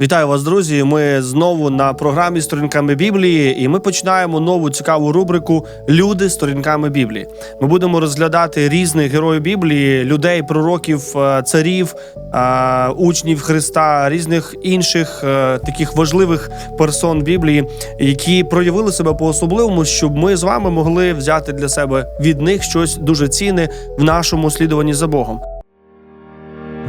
Вітаю вас, друзі. Ми знову на програмі сторінками Біблії, і ми починаємо нову цікаву рубрику Люди сторінками Біблії. Ми будемо розглядати різних героїв Біблії, людей, пророків, е, царів, е, учнів Христа, різних інших е, таких важливих персон Біблії, які проявили себе по особливому, щоб ми з вами могли взяти для себе від них щось дуже цінне в нашому слідуванні за Богом.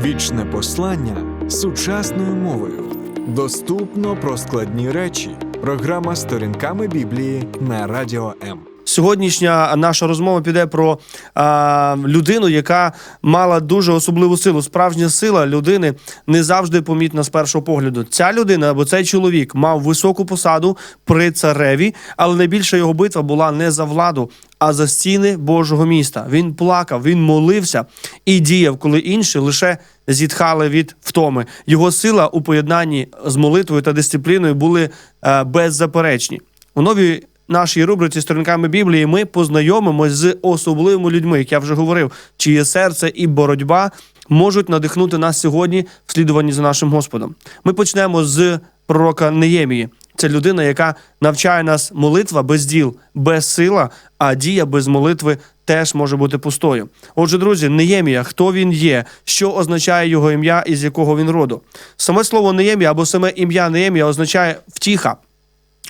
Вічне послання сучасною мовою. Доступно про складні речі. Програма сторінками Біблії на Радіо М. Сьогоднішня наша розмова піде про а, людину, яка мала дуже особливу силу. Справжня сила людини не завжди помітна з першого погляду. Ця людина або цей чоловік мав високу посаду при цареві, але найбільша його битва була не за владу, а за стіни Божого міста. Він плакав, він молився і діяв, коли інші лише зітхали від втоми. Його сила у поєднанні з молитвою та дисципліною були е, беззаперечні. У новій нашій рубриці сторінками Біблії ми познайомимось з особливими людьми, як я вже говорив, чиє серце і боротьба можуть надихнути нас сьогодні в слідуванні за нашим Господом. Ми почнемо з пророка Неємії. Це людина, яка навчає нас молитва без діл, без сила, а дія без молитви теж може бути пустою. Отже, друзі, Неємія, хто він є, що означає його ім'я і з якого він роду? Саме слово Неємія або саме ім'я Неємія означає втіха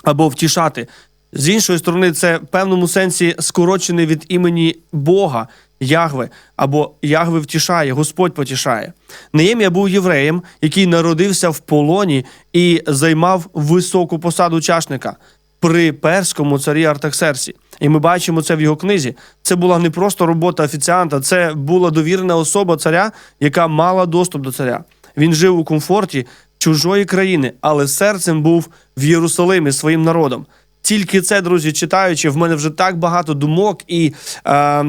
або втішати. З іншої сторони, це в певному сенсі скорочене від імені Бога Ягве або Ягве втішає, Господь потішає. Неємія був євреєм, який народився в полоні і займав високу посаду чашника при перському царі Артаксерсі. І ми бачимо це в його книзі. Це була не просто робота офіціанта, це була довірена особа царя, яка мала доступ до царя. Він жив у комфорті чужої країни, але серцем був в Єрусалимі своїм народом. Тільки це, друзі, читаючи, в мене вже так багато думок і е,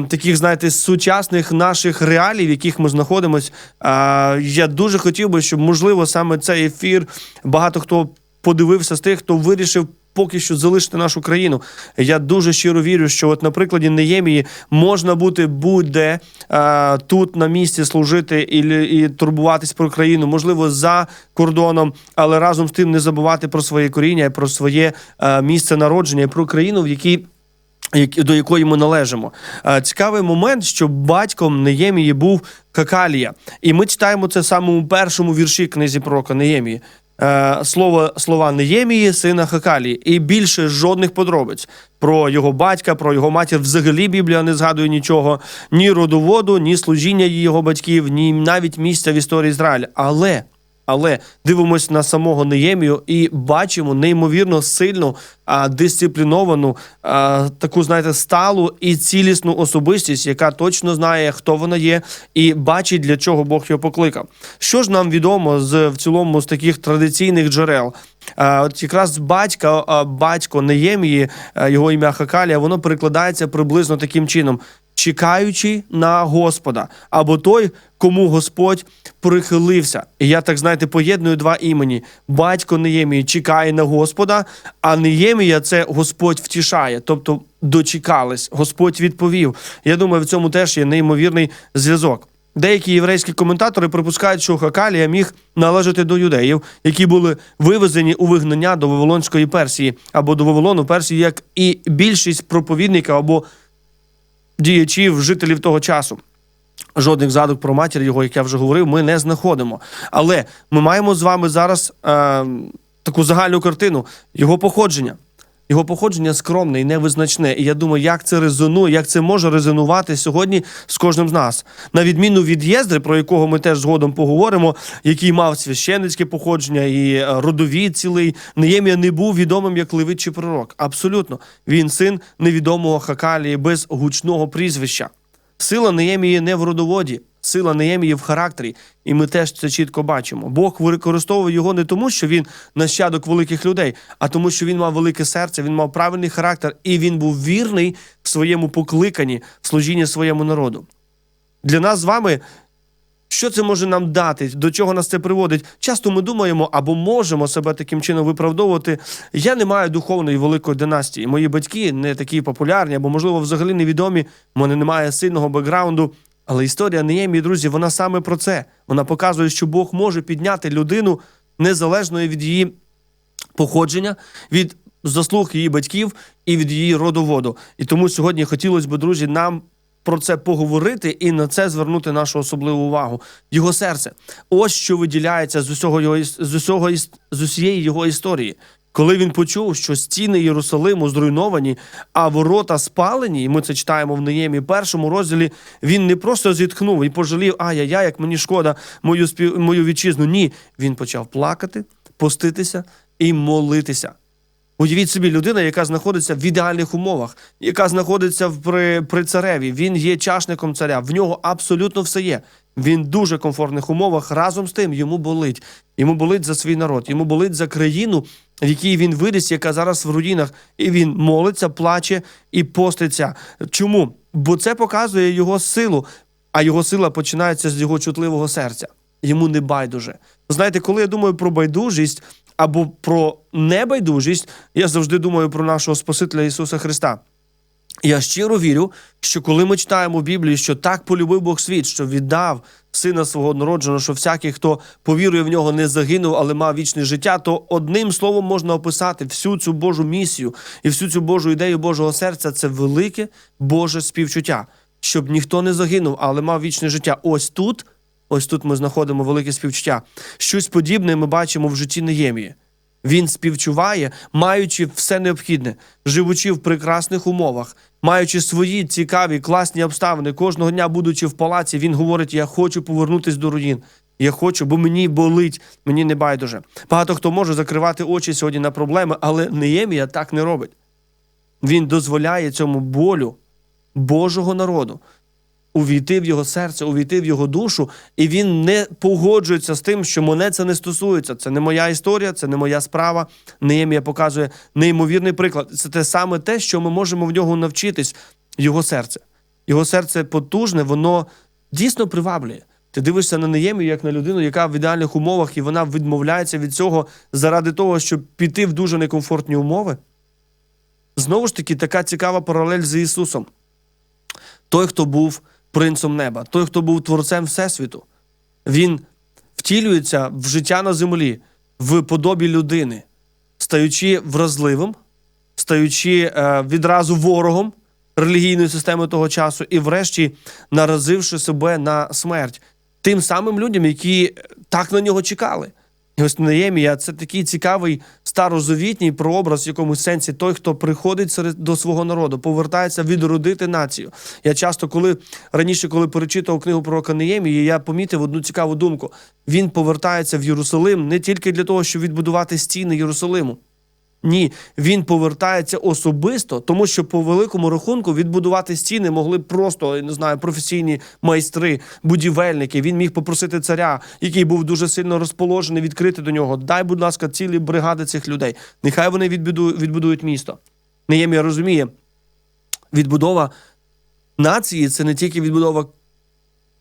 таких, знаєте, сучасних наших реалій, в яких ми знаходимося. Е, я дуже хотів би, щоб можливо саме цей ефір багато хто подивився з тих, хто вирішив. Поки що залишити нашу країну. Я дуже щиро вірю, що, от, на прикладі Неємії, можна бути будь-де е, тут на місці служити і, і турбуватись про країну, можливо, за кордоном, але разом з тим не забувати про своє коріння, про своє е, місце народження, про країну, в якій. До якої ми належимо. Е, Цікавий момент, що батьком Неємії був Какалія. І ми читаємо це саме у першому вірші книзі пророка Неємії. Е, Слово слова Неємії, сина Хакалії, і більше жодних подробиць про його батька, про його матір. Взагалі Біблія не згадує нічого, ні родоводу, ні служіння його батьків, ні навіть місця в історії Ізраїля. Але але дивимось на самого Неємію і бачимо неймовірно сильну, а, дисципліновану, а, таку, знаєте, сталу і цілісну особистість, яка точно знає, хто вона є, і бачить, для чого Бог його покликав. Що ж нам відомо з в цілому з таких традиційних джерел? А, От якраз батька, а, батько Неємії, його ім'я Хакалія, воно перекладається приблизно таким чином: чекаючи на Господа, або той, кому Господь прихилився. І я так знаєте, поєдную два імені: батько Неємії чекає на Господа, а Неємія це Господь втішає, тобто дочекались, Господь відповів. Я думаю, в цьому теж є неймовірний зв'язок. Деякі єврейські коментатори припускають, що Хакалія міг належати до юдеїв, які були вивезені у вигнання до Вавилонської Персії або до Вавилону Персії, як і більшість проповідників або діячів, жителів того часу. Жодних згадок про матір його, як я вже говорив, ми не знаходимо. Але ми маємо з вами зараз е, таку загальну картину його походження. Його походження скромне і невизначне. І я думаю, як це резонує, як це може резонувати сьогодні з кожним з нас. На відміну від Єздри, про якого ми теж згодом поговоримо, який мав священницьке походження і е, родовід цілий, Неємія не був відомим як левит чи пророк. Абсолютно, він син невідомого Хакалії без гучного прізвища. Сила Неємії не в родоводі, сила Неємії в характері, і ми теж це чітко бачимо. Бог використовує його не тому, що він нащадок великих людей, а тому, що він мав велике серце, він мав правильний характер, і він був вірний в своєму покликанні, в служінні своєму народу. Для нас з вами. Що це може нам дати? До чого нас це приводить? Часто ми думаємо або можемо себе таким чином виправдовувати. Я не маю духовної великої династії. Мої батьки не такі популярні, або, можливо, взагалі невідомі. У мене немає сильного бекграунду. Але історія Неємії, друзі, вона саме про це. Вона показує, що Бог може підняти людину незалежно від її походження, від заслуг її батьків і від її родоводу. І тому сьогодні хотілося б, друзі, нам про це поговорити і на це звернути нашу особливу увагу. Його серце. Ось що виділяється з усього його з усього з усієї його історії. Коли він почув, що стіни Єрусалиму зруйновані, а ворота спалені, і ми це читаємо в Неємі першому розділі, він не просто зітхнув і пожалів, ай-яй-яй, як мені шкода мою спів... мою вітчизну. Ні, він почав плакати, поститися і молитися. Уявіть собі, людина, яка знаходиться в ідеальних умовах, яка знаходиться в- при, при цареві. Він є чашником царя. В нього абсолютно все є. Він в дуже комфортних умовах. Разом з тим йому болить. Йому болить за свій народ, йому болить за країну, в якій він виріс, яка зараз в руїнах. І він молиться, плаче і поститься. Чому? Бо це показує його силу, а його сила починається з його чутливого серця. Йому не байдуже. Знаєте, коли я думаю про байдужість або про небайдужість, я завжди думаю про нашого Спасителя Ісуса Христа. Я щиро вірю, що коли ми читаємо в Біблії, що так полюбив Бог світ, що віддав сина свого народженого, що всякий, хто повірує в нього, не загинув, але мав вічне життя, то одним словом можна описати всю цю Божу місію і всю цю Божу ідею Божого серця це велике Боже співчуття, щоб ніхто не загинув, але мав вічне життя. Ось тут, ось тут ми знаходимо велике співчуття. Щось подібне ми бачимо в житті Неємії. Він співчуває, маючи все необхідне, живучи в прекрасних умовах, маючи свої цікаві, класні обставини. Кожного дня, будучи в палаці, він говорить: Я хочу повернутися до руїн. Я хочу, бо мені болить, мені не байдуже. Багато хто може закривати очі сьогодні на проблеми, але Неємія так не робить. Він дозволяє цьому болю Божого народу увійти в його серце, увійти в його душу, і він не погоджується з тим, що мене це не стосується. Це не моя історія, це не моя справа. Неємія показує неймовірний приклад. Це те саме те, що ми можемо в нього навчитись, його серце. Його серце потужне, воно дійсно приваблює. Ти дивишся на Неємію як на людину, яка в ідеальних умовах, і вона відмовляється від цього заради того, щоб піти в дуже некомфортні умови. Знову ж таки, така цікава паралель з Ісусом. Той, хто був принцем неба, той, хто був творцем Всесвіту, він втілюється в життя на землі в подобі людини, стаючи вразливим, стаючи е, відразу ворогом релігійної системи того часу, і, врешті, наразивши себе на смерть тим самим людям, які так на нього чекали. І ось Неємія це такий цікавий старозавітній прообраз в якомусь сенсі той, хто приходить серед до свого народу, повертається відродити націю. Я часто, коли раніше, коли перечитував книгу про Неємії, я помітив одну цікаву думку. Він повертається в Єрусалим не тільки для того, щоб відбудувати стіни Єрусалиму. Ні, він повертається особисто, тому що по великому рахунку відбудувати стіни могли просто не знаю, професійні майстри, будівельники. Він міг попросити царя, який був дуже сильно розположений, відкрити до нього. Дай, будь ласка, цілі бригади цих людей. Нехай вони відбудують, відбудують місто. Неємія розуміє, відбудова нації це не тільки відбудова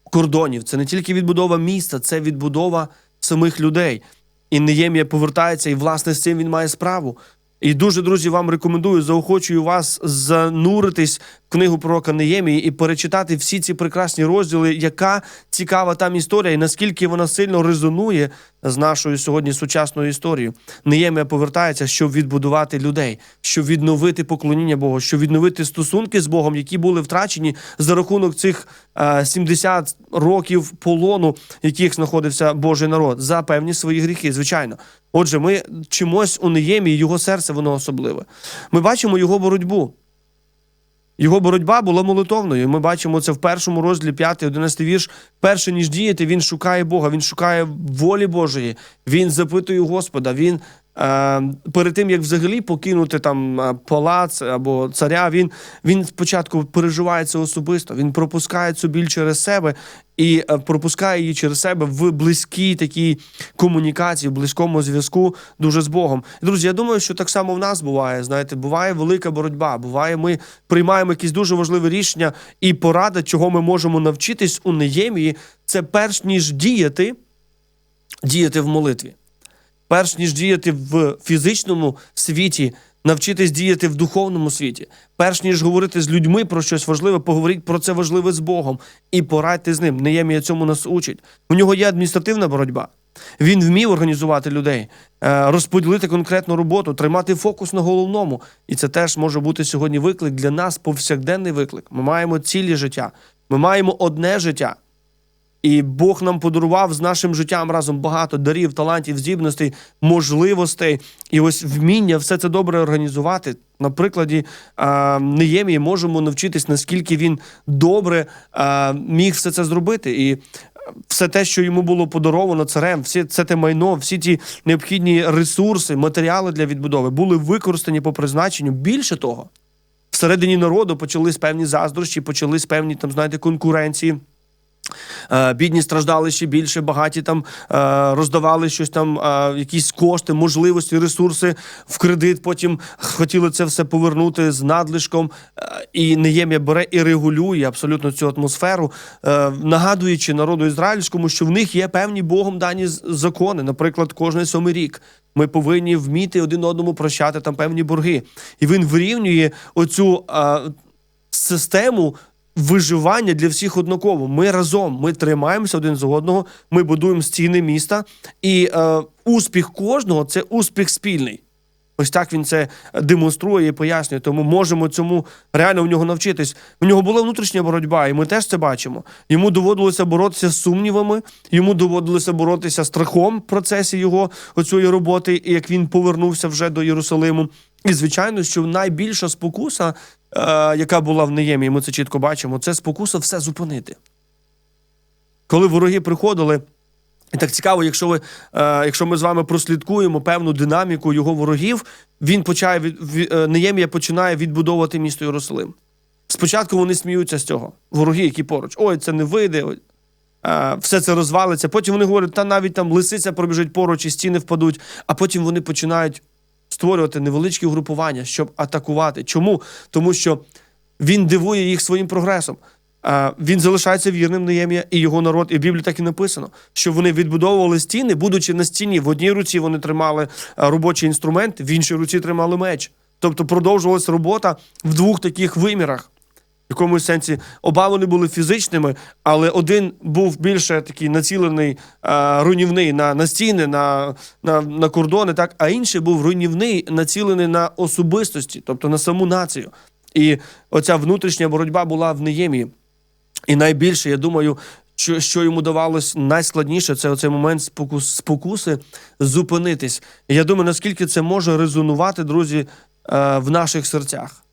кордонів, це не тільки відбудова міста, це відбудова самих людей. І Неємія повертається, і власне з цим він має справу. І дуже, друзі, вам рекомендую, заохочую вас зануритись книгу пророка Неємії і перечитати всі ці прекрасні розділи, яка цікава там історія, і наскільки вона сильно резонує з нашою сьогодні сучасною історією. Неємія повертається, щоб відбудувати людей, щоб відновити поклоніння Богу, щоб відновити стосунки з Богом, які були втрачені за рахунок цих е, 70 років полону, яких знаходився Божий народ, за певні свої гріхи, звичайно. Отже, ми чимось у Неємії, його серце воно особливе. Ми бачимо його боротьбу. Його боротьба була молитовною. Ми бачимо це в першому розділі 5-11 вірш. Перше ніж діяти, він шукає Бога, він шукає волі Божої, він запитує Господа. Він перед тим як взагалі покинути там е, палац або царя, він, він спочатку переживає це особисто. Він пропускає цю біль через себе і е, пропускає її через себе в близькій такій комунікації, в близькому зв'язку дуже з Богом. Друзі, я думаю, що так само в нас буває. Знаєте, буває велика боротьба. Буває, ми приймаємо якісь дуже важливі рішення, і порада, чого ми можемо навчитись у Неємії, це перш ніж діяти, діяти в молитві. Перш ніж діяти в фізичному світі, навчитись діяти в духовному світі. Перш ніж говорити з людьми про щось важливе, поговоріть про це важливе з Богом і порадьте з ним. Неємія цьому нас учить. У нього є адміністративна боротьба. Він вмів організувати людей, е, розподілити конкретну роботу, тримати фокус на головному. І це теж може бути сьогодні виклик для нас, повсякденний виклик. Ми маємо цілі життя, ми маємо одне життя. І Бог нам подарував з нашим життям разом багато дарів, талантів, здібностей, можливостей. І ось вміння все це добре організувати. На прикладі а, Неємії можемо навчитись, наскільки він добре а, міг все це зробити. І все те, що йому було подаровано царем, всі це те майно, всі ті необхідні ресурси, матеріали для відбудови були використані по призначенню. Більше того, всередині народу почались певні заздрощі, почались певні там, знаєте, конкуренції. Е, Бідні страждали ще більше, багаті там е, роздавали щось там, е, якісь кошти, можливості, ресурси в кредит. Потім хотіли це все повернути з надлишком. І Неємія бере і регулює абсолютно цю атмосферу, нагадуючи народу ізраїльському, що в них є певні Богом дані закони. Наприклад, кожний сьомий рік ми повинні вміти один одному прощати там певні борги. І він вирівнює оцю систему виживання для всіх однаково. Ми разом, ми тримаємося один з одного, ми будуємо стіни міста, і е, успіх кожного це успіх спільний. Ось так він це демонструє і пояснює. Тому можемо цьому реально в нього навчитись. В нього була внутрішня боротьба, і ми теж це бачимо. Йому доводилося боротися з сумнівами, йому доводилося боротися страхом в процесі його оцієї роботи, як він повернувся вже до Єрусалиму. І звичайно, що найбільша спокуса, яка була в Неємі, і ми це чітко бачимо, це спокуса все зупинити. Коли вороги приходили. І так цікаво, якщо ви, е, якщо ми з вами прослідкуємо певну динаміку його ворогів, він почає від, ві- е, Неємія починає відбудовувати місто Єрусалим. Спочатку вони сміються з цього, вороги, які поруч. Ой, це не вийде, е, все це розвалиться. Потім вони говорять, та навіть там лисиця пробіжить поруч і стіни впадуть. А потім вони починають створювати невеличкі групування, щоб атакувати. Чому? Тому що він дивує їх своїм прогресом. Він залишається вірним Неємія і його народ, і в Біблії так і написано, що вони відбудовували стіни, будучи на стіні. В одній руці вони тримали робочий інструмент, в іншій руці тримали меч. Тобто продовжувалась робота в двох таких вимірах. Якомусь сенсі оба вони були фізичними, але один був більше такий націлений а, руйнівний на, на стіни, на, на, на кордони, так, а інший був руйнівний, націлений на особистості, тобто на саму націю. І оця внутрішня боротьба була в Неємії. І найбільше, я думаю, що, що йому давалось найскладніше, це оцей момент спокус, спокуси зупинитись. І я думаю, наскільки це може резонувати, друзі, е, в наших серцях.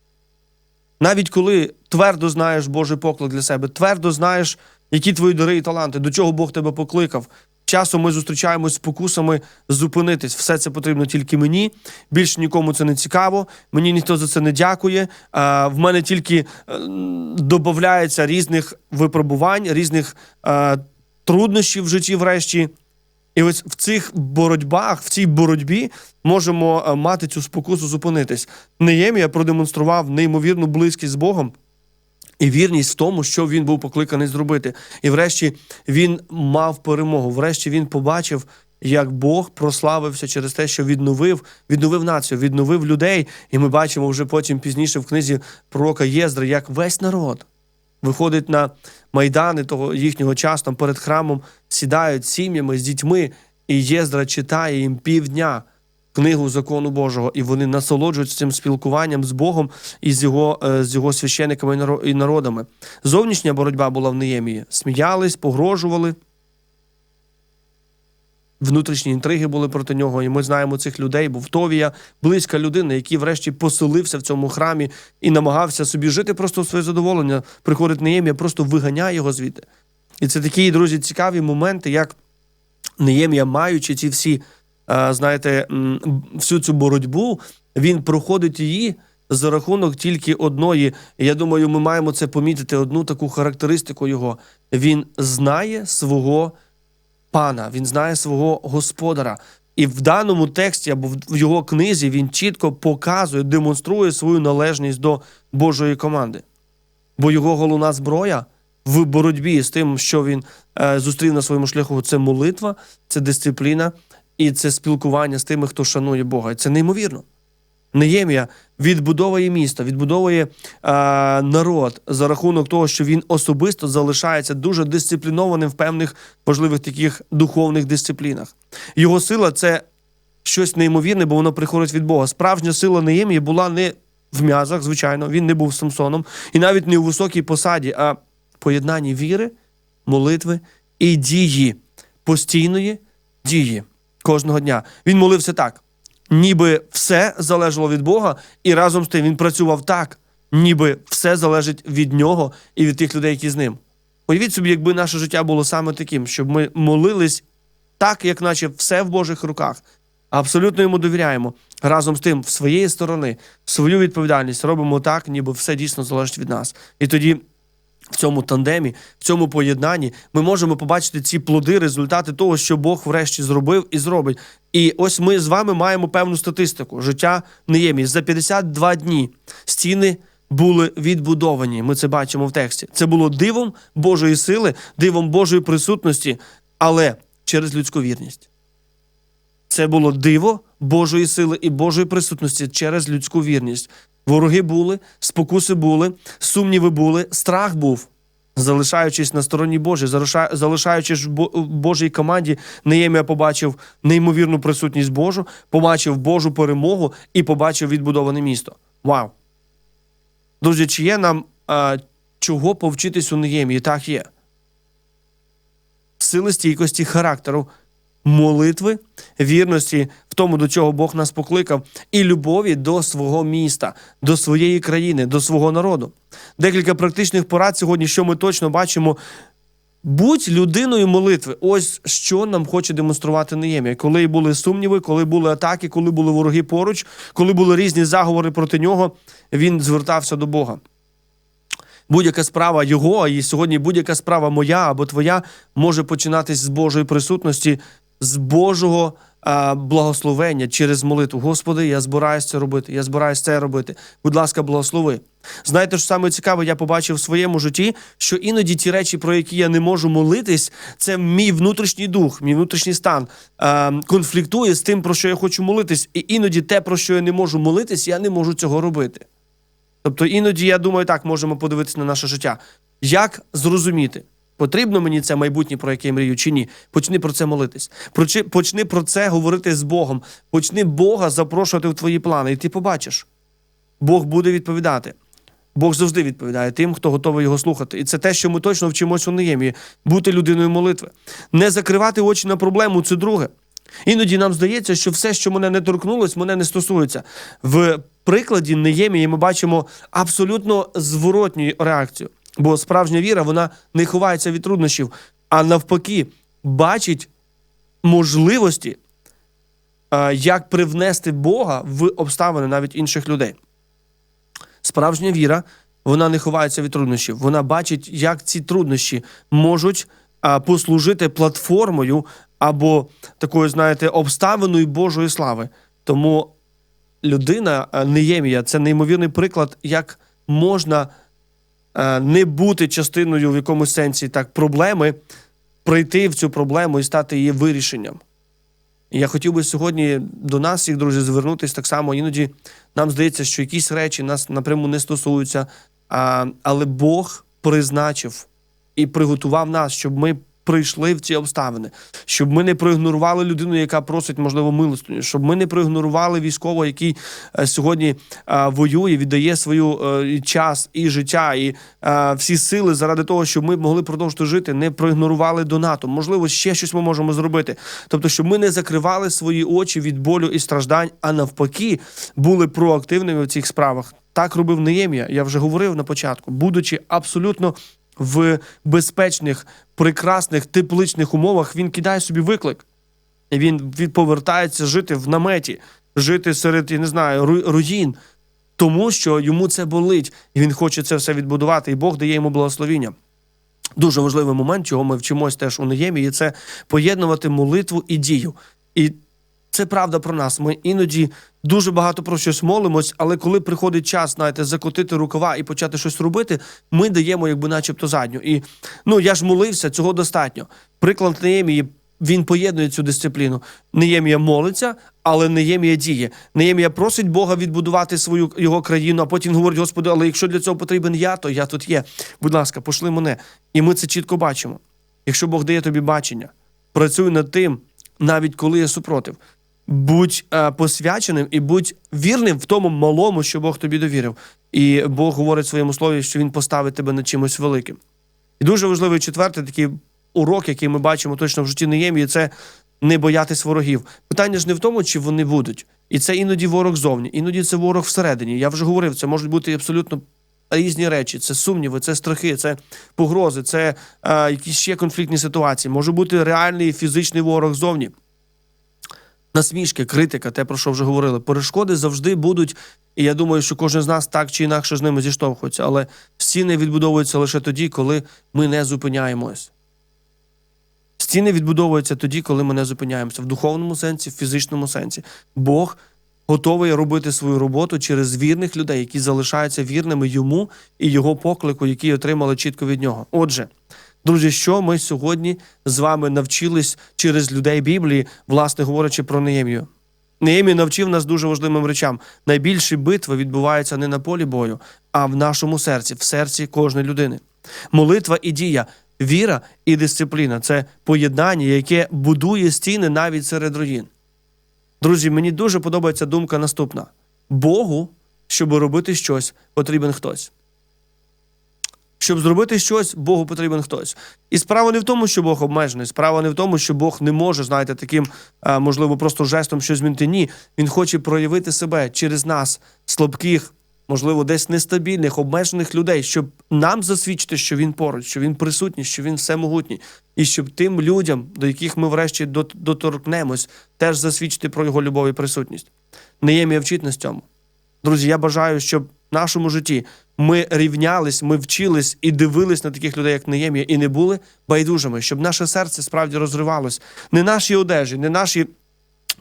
Навіть коли твердо знаєш Божий поклик для себе, твердо знаєш, які твої дари і таланти, до чого Бог тебе покликав. Часом ми зустрічаємось з спокусами зупинитись. Все це потрібно тільки мені. Більше нікому це не цікаво. Мені ніхто за це не дякує. А, в мене тільки е, додається різних випробувань, різних е, труднощів в житті, врешті. І ось в цих боротьбах, в цій боротьбі можемо е, мати цю спокусу зупинитись. Неємія продемонстрував неймовірну близькість з Богом і вірність в тому, що він був покликаний зробити. І врешті він мав перемогу. Врешті він побачив, як Бог прославився через те, що відновив, відновив націю, відновив людей. І ми бачимо вже потім пізніше в книзі пророка Єздри, як весь народ виходить на майдани того їхнього часу, там перед храмом сідають сім'ями з дітьми, і Єздра читає їм півдня книгу закону Божого, і вони насолоджуються цим спілкуванням з Богом і з його, е, з його священиками і народами. Зовнішня боротьба була в Неємії. Сміялись, погрожували. Внутрішні інтриги були проти нього, і ми знаємо цих людей. Був Товія, близька людина, який врешті поселився в цьому храмі і намагався собі жити просто в своє задоволення. Приходить Неємія, просто виганяє його звідти. І це такі, друзі, цікаві моменти, як Неємія, маючи ці всі, е, знаєте, всю цю боротьбу, він проходить її за рахунок тільки одної. Я думаю, ми маємо це помітити одну таку характеристику його. Він знає свого пана, він знає свого господара. І в даному тексті або в- його книзі він чітко показує, демонструє свою належність до Божої команди. Бо його головна зброя в боротьбі з тим, що він е, зустрів на своєму шляху, це молитва, це дисципліна і це спілкування з тими, хто шанує Бога. І це неймовірно. Неємія відбудовує місто, відбудовує е, народ за рахунок того, що він особисто залишається дуже дисциплінованим в певних важливих таких духовних дисциплінах. Його сила це щось неймовірне, бо воно приходить від Бога. Справжня сила Неємії була не в м'язах, звичайно, він не був Самсоном, і навіть не у високій посаді, а поєднанні віри, молитви і дії, постійної дії кожного дня. Він молився так, ніби все залежало від Бога, і разом з тим він працював так, ніби все залежить від нього і від тих людей, які з ним. Уявіть собі, якби наше життя було саме таким, щоб ми молились так, як наче все в Божих руках. Абсолютно йому довіряємо. Разом з тим, в своєї сторони, свою відповідальність робимо так, ніби все дійсно залежить від нас. І тоді в цьому тандемі, в цьому поєднанні, ми можемо побачити ці плоди, результати того, що Бог врешті зробив і зробить. І ось ми з вами маємо певну статистику життя Неємії. За 52 дні стіни були відбудовані. Ми це бачимо в тексті. Це було дивом Божої сили, дивом Божої присутності, але через людську вірність. Це було диво Божої сили і Божої присутності через людську вірність. Вороги були, спокуси були, сумніви були, страх був. Залишаючись на стороні Божій, залишаючись в Божій команді, Неємія побачив неймовірну присутність Божу, побачив Божу перемогу і побачив відбудоване місто. Вау! Друзі, чи є нам а, чого повчитись у Неємії? Так є. Сили стійкості характеру, молитви, вірності в тому, до чого Бог нас покликав, і любові до свого міста, до своєї країни, до свого народу. Декілька практичних порад сьогодні, що ми точно бачимо. Будь людиною молитви. Ось що нам хоче демонструвати Неємія. Коли були сумніви, коли були атаки, коли були вороги поруч, коли були різні заговори проти нього, він звертався до Бога. Будь-яка справа його, і сьогодні будь-яка справа моя або твоя може починатись з Божої присутності, з Божого благословення через молитву. Господи, я збираюся це робити, я збираюся це робити. Будь ласка, благослови. Знаєте, що саме цікаве, я побачив в своєму житті, що іноді ті речі, про які я не можу молитись, це мій внутрішній дух, мій внутрішній стан конфліктує з тим, про що я хочу молитись. І іноді те, про що я не можу молитись, я не можу цього робити. Тобто іноді я думаю, так можемо подивитися на наше життя. Як зрозуміти, потрібно мені це майбутнє, про яке я мрію, чи ні? Почни про це молитись. Почни про це говорити з Богом. Почни Бога запрошувати в твої плани, і ти побачиш. Бог буде відповідати. Бог завжди відповідає тим, хто готовий його слухати. І це те, що ми точно вчимося у Неємії – бути людиною молитви. Не закривати очі на проблему це друге. Іноді нам здається, що все, що мене не торкнулось, мене не стосується. В прикладі Неємії ми бачимо абсолютно зворотню реакцію. Бо справжня віра вона не ховається від труднощів, а навпаки, бачить можливості, е, як привнести Бога в обставини навіть інших людей. Справжня віра вона не ховається від труднощів. Вона бачить, як ці труднощі можуть послужити платформою або такою, знаєте, обставиною Божої слави. Тому людина Неємія це неймовірний приклад, як можна не бути частиною в якомусь сенсі так проблеми, прийти в цю проблему і стати її вирішенням. І я хотів би сьогодні до нас, всіх друзі, звернутися так само. Іноді нам здається, що якісь речі нас напряму не стосуються, а, але Бог призначив і приготував нас, щоб ми прийшли в ці обставини, щоб ми не проігнорували людину, яка просить, можливо, милостиню, щоб ми не проігнорували військового, який е, сьогодні е, воює, віддає свою е, час і життя, і всі сили заради того, щоб ми могли продовжити жити, не проігнорували донатом. Можливо, ще щось ми можемо зробити. Тобто, щоб ми не закривали свої очі від болю і страждань, а навпаки, були проактивними в цих справах. Так робив Неємія, я вже говорив на початку, будучи абсолютно в безпечних, прекрасних, тепличних умовах, він кидає собі виклик. І Він, повертається жити в наметі, жити серед, я не знаю, руїн, тому що йому це болить, і він хоче це все відбудувати, і Бог дає йому благословіння. Дуже важливий момент, чого ми вчимось теж у Неємії, це поєднувати молитву і дію. І це правда про нас. Ми іноді дуже багато про щось молимось, але коли приходить час, знаєте, закотити рукава і почати щось робити, ми даємо, якби начебто задню. І ну я ж молився, цього достатньо. Приклад Неємії він поєднує цю дисципліну. Неємія молиться, але Неємія діє. Неємія просить Бога відбудувати свою його країну, а потім говорить: Господи, але якщо для цього потрібен я, то я тут є. Будь ласка, пошли мене. І ми це чітко бачимо. Якщо Бог дає тобі бачення, працюй над тим, навіть коли є супротив. Будь е, посвяченим і будь вірним в тому малому, що Бог тобі довірив. І Бог говорить в своєму слові, що Він поставить тебе над чимось великим. І дуже важливий четвертий такий урок, який ми бачимо точно в житті Неємії, це не боятись ворогів. Питання ж не в тому, чи вони будуть. І це іноді ворог зовні, іноді це ворог всередині. Я вже говорив, це можуть бути абсолютно різні речі: це сумніви, це страхи, це погрози, це е, якісь ще конфліктні ситуації. Може бути реальний фізичний ворог зовні. Насмішки, критика, те, про що вже говорили. Перешкоди завжди будуть, і я думаю, що кожен з нас так чи інакше з ними зіштовхується. Але стіни відбудовуються лише тоді, коли ми не зупиняємось. Стіни відбудовуються тоді, коли ми не зупиняємося в духовному сенсі, в фізичному сенсі. Бог готовий робити свою роботу через вірних людей, які залишаються вірними йому і його поклику, який отримали чітко від нього. Отже, друзі, що ми сьогодні з вами навчились через людей Біблії, власне говорячи про Неємію. Неємій навчив нас дуже важливим речам. Найбільші битви відбуваються не на полі бою, а в нашому серці, в серці кожної людини. Молитва і дія, віра і дисципліна це поєднання, яке будує стіни навіть серед руїн. Друзі, мені дуже подобається думка наступна: Богу, щоб робити щось, потрібен хтось. Щоб зробити щось, Богу потрібен хтось. І справа не в тому, що Бог обмежений. Справа не в тому, що Бог не може, знаєте, таким, можливо, просто жестом щось змінити. Ні, він хоче проявити себе через нас, слабких, можливо, десь нестабільних, обмежених людей, щоб нам засвідчити, що він поруч, що він присутній, що він всемогутній, і щоб тим людям, до яких ми врешті доторкнемось, теж засвідчити про його любов і присутність. Неємія вчить нас цьому. Друзі, я бажаю, щоб нашому житті ми рівнялись, ми вчились і дивились на таких людей, як Неємія, і не були байдужими, щоб наше серце справді розривалось. Не наші одежі, не наші.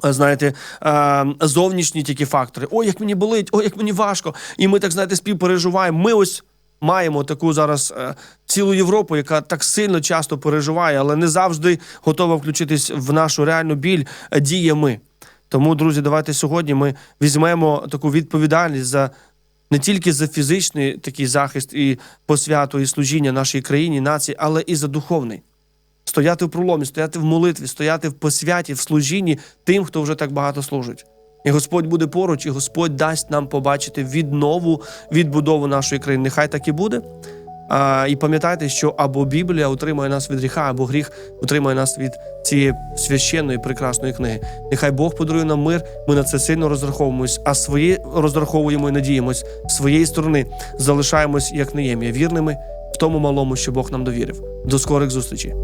е, Знаєте, е, зовнішні тільки фактори. Ой, як мені болить, ой, як мені важко. І ми так знаєте, співпереживаємо. Ми ось маємо таку зараз е, цілу Європу, яка так сильно часто переживає, але не завжди готова включитись в нашу реальну біль діями. Тому, друзі, давайте сьогодні ми візьмемо таку відповідальність за не тільки за фізичний такий захист і посвяту, і служіння нашій країні, нації, але і за духовний. Стояти в проломі, стояти в молитві, стояти в посвяті, в служінні тим, хто вже так багато служить. І Господь буде поруч, і Господь дасть нам побачити віднову, відбудову нашої країни. Нехай так і буде. А, і пам'ятайте, що або Біблія утримує нас від гріха, або гріх утримує нас від цієї священної прекрасної книги. Нехай Бог подарує нам мир. Ми на це сильно розраховуємось, а свої розраховуємо і надіємось своєї сторони. Залишаємось як Неємія, вірними в тому малому, що Бог нам довірив. До скорих зустрічей.